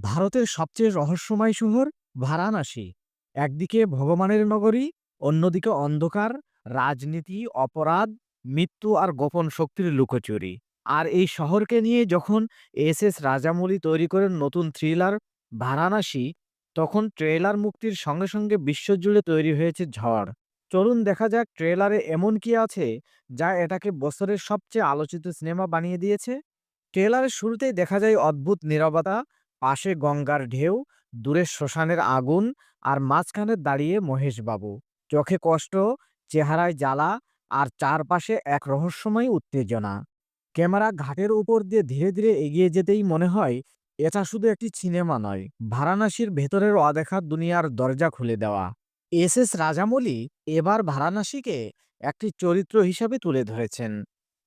ভারতের সবচেয়ে রহস্যময় শহর বারাণসী। একদিকে ভগবানের নগরী, অন্যদিকে অন্ধকার, রাজনীতি, অপরাধ, মৃত্যু আর গোপন শক্তির লুকোচুরি। আর এই শহরকে নিয়ে যখন এস এস রাজামৌলি তৈরি করেন নতুন থ্রিলার বারাণসী, তখন ট্রেলার মুক্তির সঙ্গে সঙ্গে বিশ্বজুড়ে তৈরি হয়েছে ঝড়। চলুন দেখা যাক ট্রেলারে এমন কি আছে যা এটাকে বছরের সবচেয়ে আলোচিত সিনেমা বানিয়ে দিয়েছে। ট্রেলারের শুরুতেই দেখা যায় অদ্ভুত নীরবতা পাশে গঙ্গার ঢেউ, দূরে শ্মশানের আগুন আর মাঝখানে দাঁড়িয়ে মহেশবাবু। চোখে কষ্ট, চেহারায় জ্বালা আর চারপাশে এক রহস্যময় উত্তেজনা। ক্যামেরা ঘাটের উপর দিয়ে ধীরে ধীরে এগিয়ে যেতেই মনে হয়, এটা শুধু একটি সিনেমা নয় বারাণসীর ভেতরের অদেখার দুনিয়ার দরজা খুলে দেওয়া। এস এস রাজামৌলি এবার বারাণসীকে একটি চরিত্র হিসাবে তুলে ধরেছেন।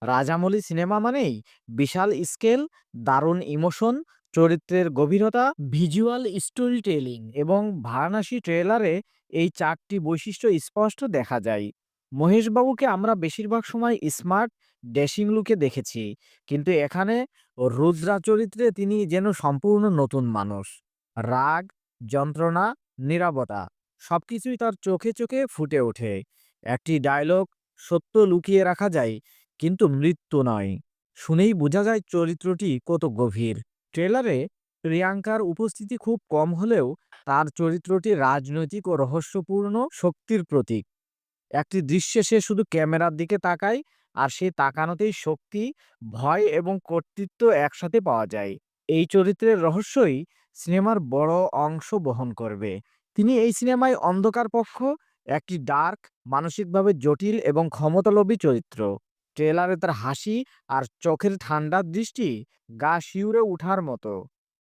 রাজামৌলি সিনেমা মানেই বিশাল স্কেল, দারুণ ইমোশন চরিত্রের গভীরতা, ভিজুয়াল স্টোরি টেলিং এবং বারাণসী ট্রেলারে এই চারটি বৈশিষ্ট্য স্পষ্ট দেখা যায়। মহেশবাবুকে আমরা বেশিরভাগ সময় স্মার্ট, ড্যাশিং লুকে দেখেছি, কিন্তু এখানে রুদ্রা চরিত্রে তিনি যেন সম্পূর্ণ নতুন মানুষ। রাগ, যন্ত্রণা নিরাপত্তা সবকিছুই তার চোখে চোখে ফুটে ওঠে। একটি ডায়লগ সত্য লুকিয়ে রাখা যায়, কিন্তু মৃত্যু নয়। শুনেই বোঝা যায় চরিত্রটি কত গভীর। ট্রেলারে প্রিয়াঙ্কার উপস্থিতি খুব কম হলেও তার চরিত্রটি রাজনৈতিক ও রহস্যপূর্ণ শক্তির প্রতীক। একটি দৃশ্যে সে শুধু ক্যামেরার দিকে তাকায় আর সেই তাকানোতেই শক্তি, ভয় এবং কর্তৃত্ব একসাথে পাওয়া যায়। এই চরিত্রের রহস্যই সিনেমার বড় অংশ বহন করবে। তিনি এই সিনেমায় অন্ধকার পক্ষ, একটি ডার্ক, মানসিকভাবে জটিল এবং ক্ষমতালোভী চরিত্র। ট্রেলারে তার হাসি আর চোখের ঠান্ডার দৃষ্টি গা শিউরে উঠার মতো।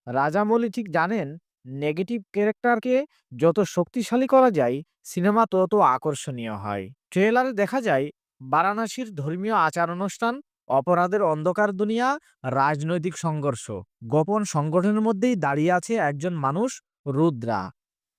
রাজামৌলি ঠিক জানেন, নেগেটিভ ক্যারেক্টারকে যত শক্তিশালী করা যায়, সিনেমা তত আকর্ষণীয় হয়। ট্রেলারে দেখা যায়, বারাণসীর ধর্মীয় আচার অনুষ্ঠান অপরাধের অন্ধকার দুনিয়া, রাজনৈতিক সংঘর্ষ। গোপন সংগঠনের মধ্যেই দাঁড়িয়ে আছে একজন মানুষ, রুদ্রা।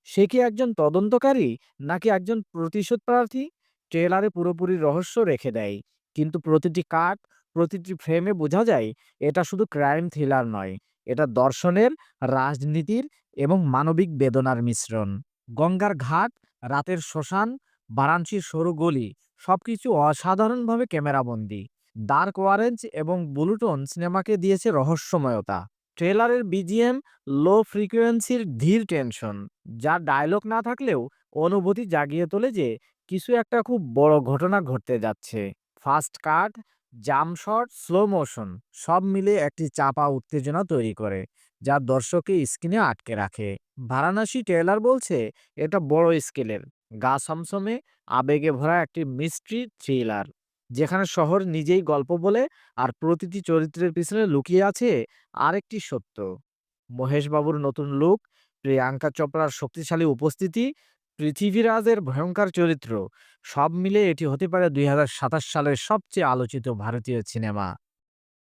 সে কি একজন তদন্তকারী, নাকি একজন প্রতিশোধ প্রার্থী? ট্রেলারে পুরোপুরি রহস্য রেখে দেয়। কিন্তু প্রতিটি কাট প্রতিটি ফ্রেমে বোঝা যায় এটা শুধু ক্রাইম থ্রিলার নয়। এটা দর্শনের, রাজনীতির এবং মানবিক বেদনার মিশ্রণ। গঙ্গার ঘাট, রাতের শ্মশান বারাণসীর সরু গলি সবকিছু অসাধারণভাবে ক্যামেরাবন্দি। ডার্ক ওয়ারেঞ্জ এবং ব্লুটোন সিনেমাকে দিয়েছে রহস্যময়তা। ট্রেলারের বিজিএম লো ফ্রিকোয়েন্সির ধীর টেনশন যা ডায়লগ না থাকলেও অনুভূতি জাগিয়ে তোলে যে কিছু একটা খুব বড় ঘটনা ঘটতে যাচ্ছে। Fast cut jump shot, slow motion সব মিলে একটি চাপা উত্তেজনা তৈরি করে, যা দর্শককে স্ক্রিনে আটকে রাখে। বারাণসী ট্রেলার বলছে, এটা বড় স্কেলের। গা সমসমে আবেগে ভরা একটি মিস্ট্রি থ্রিলার, যেখানে শহর নিজেই গল্প বলে আর প্রতিটি চরিত্রের পিছনে লুকিয়ে আছে আরেকটি সত্য। মহেশবাবুর নতুন লুক প্রিয়াঙ্কা চোপড়ার শক্তিশালী উপস্থিতি পৃথিবীরাজের ভয়ঙ্কর চরিত্র, সব মিলে এটি হতে পারে দুই হাজার সাতাশ সালের সবচেয়ে আলোচিত ভারতীয় সিনেমা।